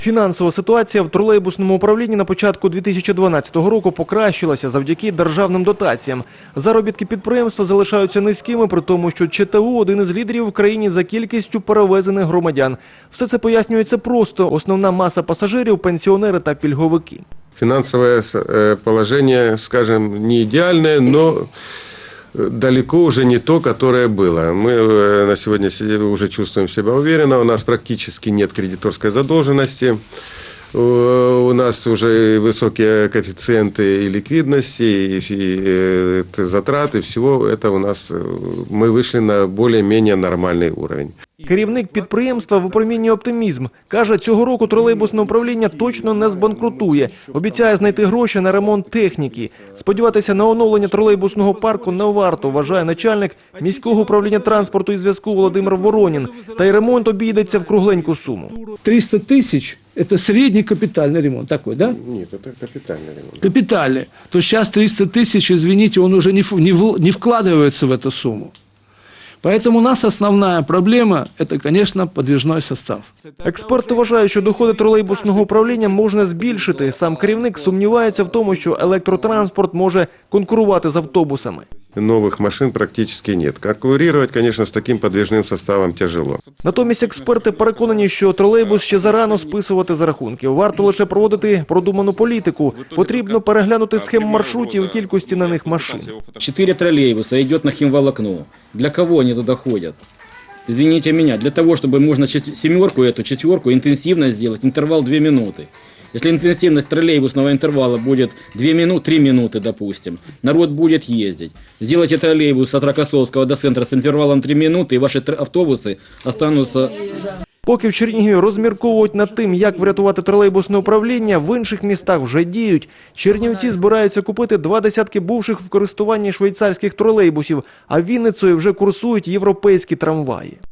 Фінансова ситуація в тролейбусному управлінні на початку 2012 року покращилася завдяки державним дотаціям. Заробітки підприємства залишаються низькими, при тому, що ЧТУ один із лідерів в країні за кількістю перевезених громадян. Все це пояснюється просто. Основна маса пасажирів пенсіонери та пільговики. Финансовое с- э, положение, скажем, не идеальное, но э, далеко уже не то, которое было. Мы э, на сегодня се- уже чувствуем себя уверенно, у нас практически нет кредиторской задолженности. Э, У нас уже высокие коэффициенты и ликвидности, и, и, э, т- затраты, всего это у нас, э, мы вышли на более-менее нормальный уровень. Керівник підприємства випромінює оптимізм. Каже, цього року тролейбусне управління точно не збанкрутує. Обіцяє знайти гроші на ремонт техніки. Сподіватися на оновлення тролейбусного парку не варто, вважає начальник міського управління транспорту і зв'язку Володимир Воронін. Та й ремонт обійдеться в кругленьку суму. 300 тысяч – это средний капитальный ремонт такой, да? Нет, это капитальный ремонт. Капитальный. То сейчас 300 тысяч, извините, он уже не, в- не, в- не вкладывается в эту сумму. Поэтому у нас основная проблема – это, конечно, подвижной состав. Експерти вважають, що доходи тролейбусного управління можна збільшити. Сам керівник сумнівається в тому, що електротранспорт може конкурувати з автобусами. Новых машин практически нет. Конкурировать, конечно, с таким подвижным составом тяжело. Натомість експерти переконані, що тролейбус ще зарано списувати з рахунків. Варто лише проводити продуману політику. Потрібно переглянути схему маршрутів і кількості на них машин. Четыре троллейбуса идет на химволокно. Для кого они туда ходят? Извините меня, для того, чтобы можно чет- семерку эту, четверку интенсивно сделать, интервал 2 минуты. Если интенсивность троллейбусного интервала будет 2 минуты, 3 минуты, допустим, народ будет ездить. Сделайте троллейбус от Рокоссовского до центра с интервалом 3 минуты, и ваши тр- автобусы останутся Поки в Чернігові розмірковують над тим, як врятувати тролейбусне управління, в інших містах вже діють. Чернівці збираються купити два десятки бувших в користуванні швейцарських тролейбусів, а Вінницею вже курсують європейські трамваї.